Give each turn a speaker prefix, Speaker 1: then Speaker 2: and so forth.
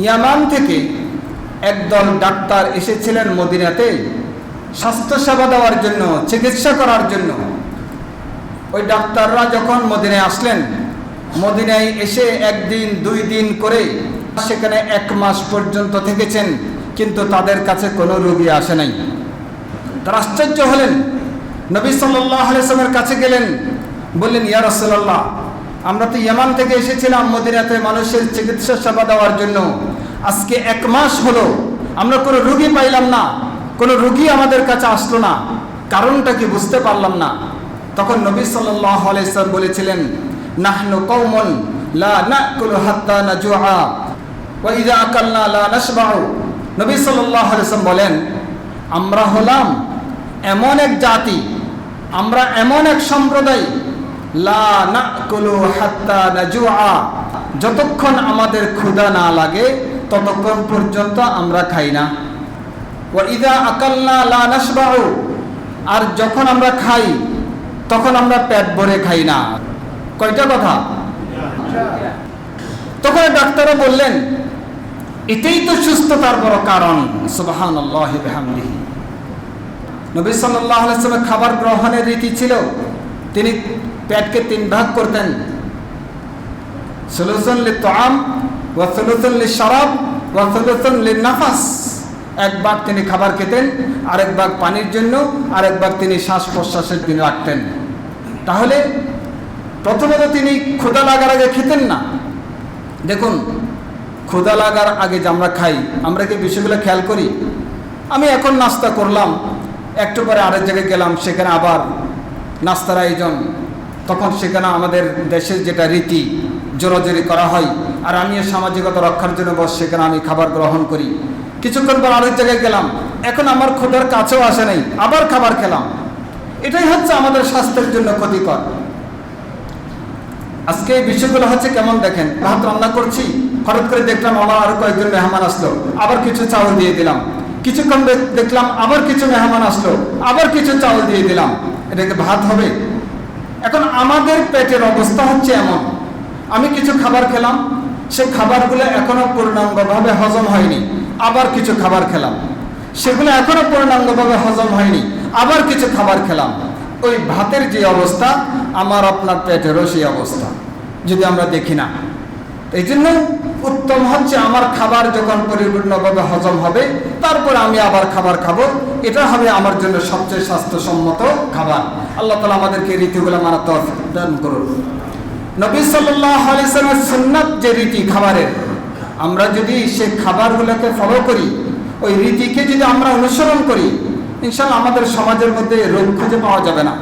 Speaker 1: ইয়ামান থেকে একদল ডাক্তার এসেছিলেন মদিনাতে স্বাস্থ্যসেবা দেওয়ার জন্য, চিকিৎসা করার জন্য। ওই ডাক্তাররা যখন মদিনায় আসলেন, মদিনায় এসে একদিন, দুই দিন করে সেখানে এক মাস পর্যন্ত থেকেছেন, কিন্তু তাদের কাছে কোনো রোগী আসে নাই। তারা আশ্চর্য হলেন। নবী সাল্লাহ আলিয়াল্লামের কাছে গেলেন, বললেন, ইয়া রসল্লাহ আমরা তো ইয়ামান থেকে এসেছিলাম মদিনাতে মানুষের চিকিৎসা সেবা দেওয়ার জন্য। আজকে এক মাস হলো, আমরা কোনো রুগী পাইলাম না, কোনো রুগী আমাদের কাছে আসলো না। কারণটা কি বুঝতে পারলাম না। তখন নবী সাল্লাহ আলাইসাল্লাম বলেছিলেন, নাহনু কৌমন লা নাকুলু হাত্তা নাজুআ, ওয়া ইযা আকালনা লা নাশবাউ। নবী সাল্লাল্লাহু আলাইহি বলেন, আমরা হলাম এমন এক জাতি, আমরা এমন এক সম্প্রদায় যতক্ষণ আমাদের ক্ষুধা না লাগে, ততক্ষণ পর্যন্ত আমরা খাই না। ওয়া ইযা আকালনা লা নাশবাউ। আর যখন আমরা খাই, তখন আমরা পেট ভরে খাই না। কয়টা কথা? তখন ডাক্তাররা বললেন, এটাই তো সুস্থতার বড় কারণ। সুবাহান নবী সাল্লাহ খাবার গ্রহণের রীতি ছিল তিনি পেটকে তিন ভাগ করতেন। সলুসন লি তোয়াম ওয়া সলুসন লি শরাব ওয়া সলুসন লি নাফাস। এক ভাগ তিনি খাবার খেতেন, আরেক ভাগ পানির জন্য, আরেক ভাগ তিনি শ্বাস প্রশ্বাসের দিন রাখতেন। তাহলে প্রথমত তিনি ক্ষুদা লাগার আগে খেতেন না। দেখুন ক্ষুদা লাগার আগে যে আমরা খাই, আমরা কি বিষয়গুলো খেয়াল করি? আমি এখন নাস্তা করলাম, একটু পরে আরেক জায়গায় গেলাম, সেখানে আবার নাস্তার আয়োজন। তখন সেখানে আমাদের দেশের যেটা রীতি, জোরাজোরি করা হয়, আর আমিও সামাজিকতা রক্ষার জন্য বস, সেখানে আমি খাবার গ্রহণ করি। কিছুক্ষণ পর আরেক জায়গায় গেলাম। এখন আমার ক্ষুদার কাছেও আসে নাই, আবার খাবার খেলাম। এটাই হচ্ছে আমাদের স্বাস্থ্যের জন্য ক্ষতিকর। আজকে এই বিষয়গুলো হচ্ছে কেমন দেখেন? ভাত রান্না করছি, হঠাৎ করে দেখলাম আমার আরও কয়েকজন মেহমান আসলো। আবার কিছু চাউল দিয়ে দিলাম। কিছুক্ষণ দেখলাম, আবার কিছু মেহমান আসলো, আবার কিছু চাউল দিয়ে দিলাম। এটাকে ভাত হবে? এখন আমাদের পেটের অবস্থা হচ্ছে এমন। আমি কিছু খাবার খেলাম, সে খাবারগুলো এখনও পূর্ণাঙ্গভাবে হজম হয়নি। আবার কিছু খাবার খেলাম। সেগুলো এখনও পূর্ণাঙ্গভাবে হজম হয়নি। আবার কিছু খাবার খেলাম। ওই ভাতের যে অবস্থা, আমার আপনার পেটেরও সেই অবস্থা। যদি আমরা দেখি না এই জন্য উত্তম হচ্ছে আমার খাবার যখন পরিপূর্ণভাবে হজম হবে, তারপর আমি আবার খাবার খাব। এটা হবে আমার জন্য সবচেয়ে স্বাস্থ্যসম্মত খাবার। আল্লাহ তালা আমাদেরকে রীতিগুলো মানার তৌফিক দান করুন। নবী সাল্লাহ সুন্নাত যে রীতি খাবারের, আমরা যদি সেই খাবারগুলোকে ফলো করি, ওই রীতিকে যদি আমরা অনুসরণ করি ইনশাল্লাহ আমাদের সমাজের মধ্যে রোগ খুঁজে পাওয়া যাবে না।